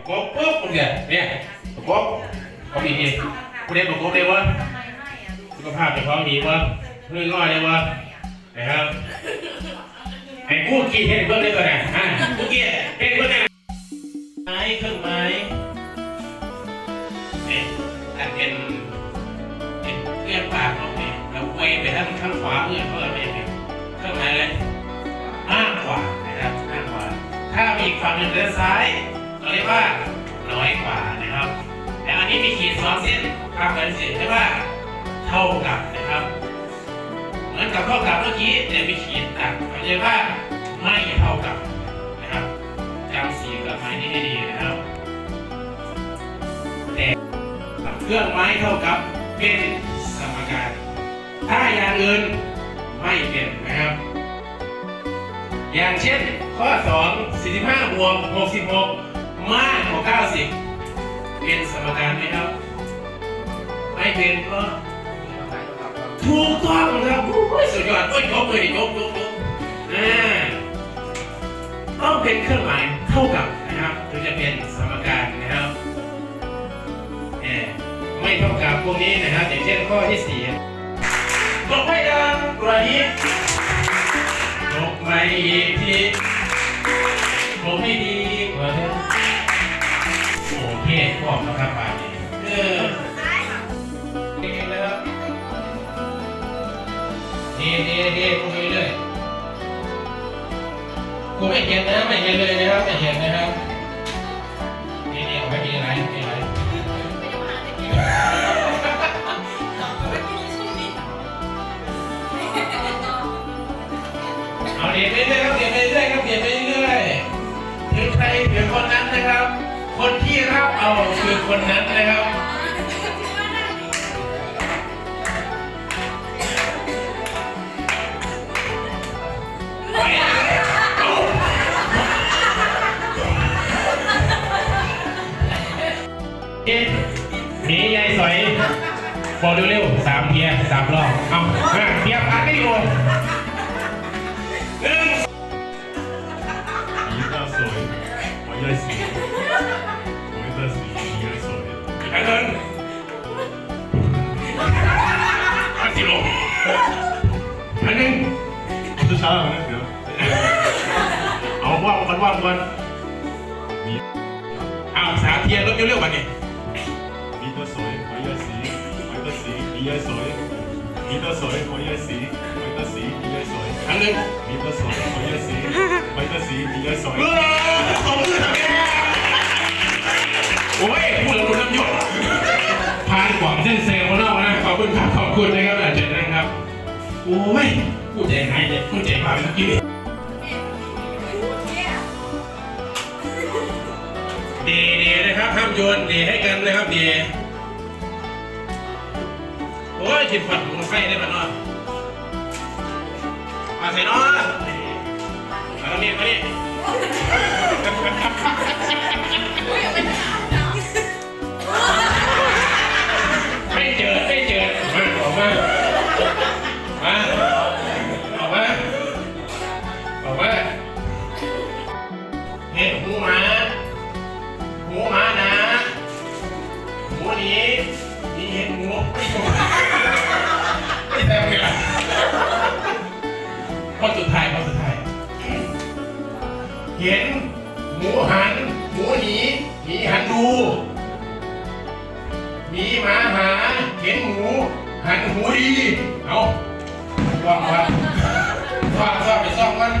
ประกบปุ๊บมึงเนี่ยเนี่ยประกบเขาดีดีกูเรียนประกบเลยวะสุขภาพจะพร้อมดีวะเรื่องง่อยเลยวะนะครับไอ้กูกี่เห็นเบิ้งได้ก่อนนะอะกูกี่เห็นเบิ้งได้ไม้เครื่องไม้เนี่ยอันเป็นเป็นเอื้อนปากเราเนี่ยเราเวไปทางข้างขวาเอื้อนเพื่อนไปเนี่ยเครื่องไม้เลยมากกว่านะครับมากกว่าถ้ามีอีกฝั่งหนึ่งด้านซ้าย เรียกว่าน้อยกว่านะครับแต่อันนี้มีขีดสองเส้นภาพกันเสียเรียกว่าเท่ากับนะครับเหมือนกับเท่ากับเมื่อกี้แต่มีขีดตัดเราเรียกว่าไม่เท่ากับนะครับจำสีกับไม้นี้ให้ดีนะครับแต่เครื่องไม้เท่ากับเป็นสมการถ้าอย่างอื่นไม่เป็นนะครับ อย่างเช่นข้อ 2 45บวก66 มากกว่า90 เป็นสมการไหมครับ ไม่เป็นก็ถูกต้องครับโอ้ยสุดยอดโอ้ยยกเลยยกยกยกต้องเป็นเครื่องหมายเท่ากับนะครับถึงจะเป็นสมการนะครับไม่เท่ากับพวกนี้นะครับ อย่างเช่นข้อที่สี่ตกไม่ดังกว่านี้ตกไปอีกทีผมไม่ดี อเคพร้อมแล้วครับป่านนี้เออเก่งเลยครับดีดีดีพูดไปเรื่อยกูไม่เห็นนะไม่เห็นเลยนะครับไม่เห็นนะครับดีดีเอาไว้มีอะไรไม่มีอะไรเอาเรียนไปเรื่อยครับเรียนไปเรื่อยครับเรียนไปเรื่อยถึงใครถึงคนนั้นนะครับ คนที่รับเอาคือคนนั้นนะครับหนียายสอยบอกเร็วๆสามเทียสามรอบ เอาห้าเทียผ่าไม่ดีโอหาแล้วเดี๋ยวเอาว่างกันว่างกันมีอ้าวสาเทียรถเร็วๆวันนี้มีตัวสวยขอเยอสีขอตัวสีมีเยอสวยมีตัวสวยขอยาสีขอตัวสีมีเยอสวยครั้งนึงมีตัวสวยขอเยอะสีขอตัวสีมียอะสวยตบมือทำโอ้ยพูดแล้วโดนน้ำหยดผ่านกว่างเส้นเซลล์มาเล่านะขอบคุณครับขอบคุณนะครับอาจารย์นะครับโอ้ย ผู้ใจหายเลยผู้ใจมาเมื่อกี้ดีดีนะครับห้ามโยนดีให้กันนะครับดีโอ้ยจิตฝันมึงไฟได้ปะเนาะมาใส่นอน นี้มีเห็นหูไม่ถูกไม่แต่เวลาข้อสุดท้ายข้อสุดท้าย เห็นหมูหัน หมูหนีหนีหันดูหมีหมาหา เห็นหมู หันหูดี เอาลองมาซ่อมซ่อมไปซ่อมกัน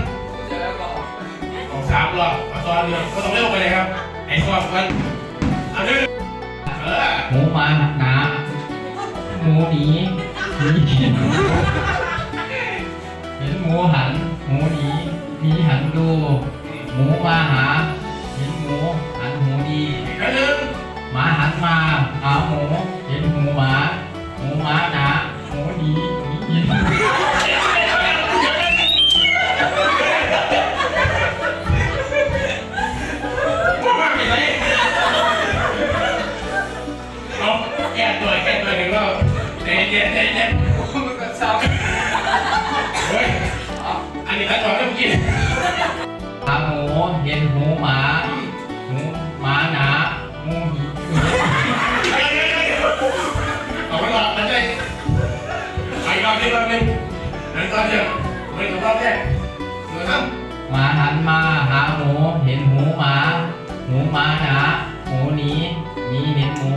เอาสามรอบเอาตอนเดียวก็ต้องเร็วไปเลยครับ ไอ้ซ่อมกันอาหนึ่งเออ หมูมาหนาหมูหนีหนีเห็นหมูหัน หมูหนีหนีหันดู หมูมาหา เห็นหมูหันหูดีอันหนึ่งหมาหันมา เห็นหูหมาหูหมาหนาหูหิเอาไว้ก่อนนะเจ๊ไปรอบนี้รอบนี้นั้นรอบเดียวไม่ถูกรอบแรกหมนกันหมาหันมาหาหมูเห็นหูหมา หูหมาหนาหมูนี้นีเห็นหมู